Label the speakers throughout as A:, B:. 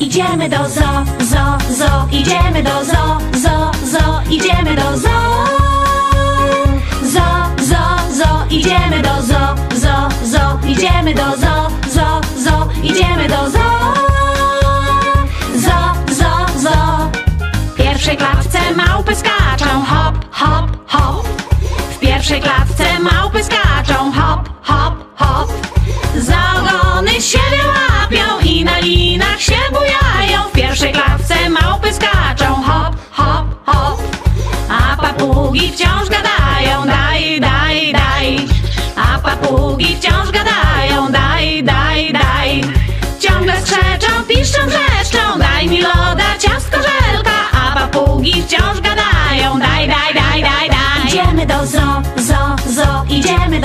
A: Idziemy do zo, zo, zo, idziemy do zo, zo, zo, idziemy do zo. Zo, zo, zo, idziemy do zo, zo, zo, idziemy do zo, shake like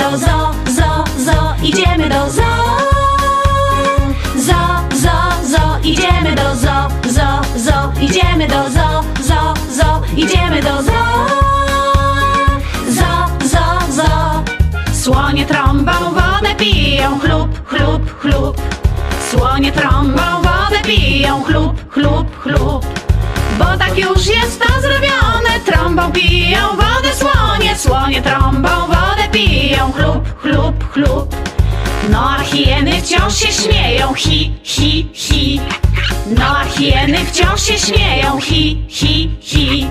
A: do zo, zo, zo, idziemy do zo. Zo, zo, zo, idziemy do zo, zo, zo, idziemy do zo, zo, zo, idziemy do zo. Zo, zo, zo. Słonie trąbą wodę piją, chlub, chlub, chlub. Słonie trąbą wodę piją, chlub, chlub, chlub. Bo tak już jest to zrobione, trąbą piją wodę słonie, słonie trąbą hieny wciąż się śmieją, hi, hi, hi. No a hieny wciąż się śmieją, hi, hi, hi.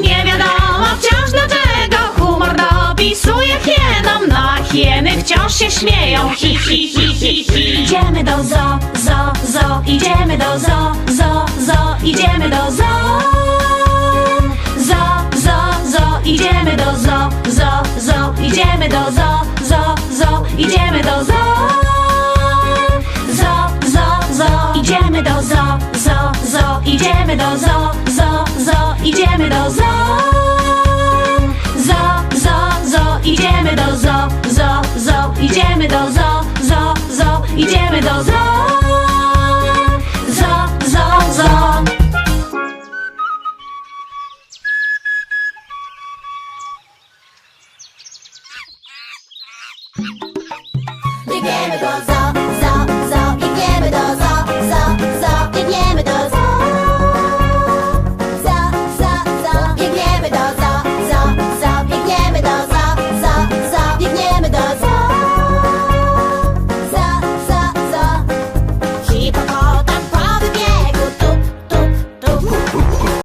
A: Nie wiadomo wciąż dlaczego humor dopisuje hienom. No a hieny wciąż się śmieją, hi, hi, hi, hi, hi. Idziemy do zo, zo, zo, idziemy do zo, zo, zo, idziemy do zo. Zo, zo, zo, idziemy do zo, zo, zo, idziemy do zo, zo, zo, idziemy do zo. Idziemy do zo, zo, zo, idziemy do zo. Zo, zo, zo, idziemy do zo, zo, zo, idziemy do zo, zo, zo, idziemy do zo. Zo, zo, zo. Do.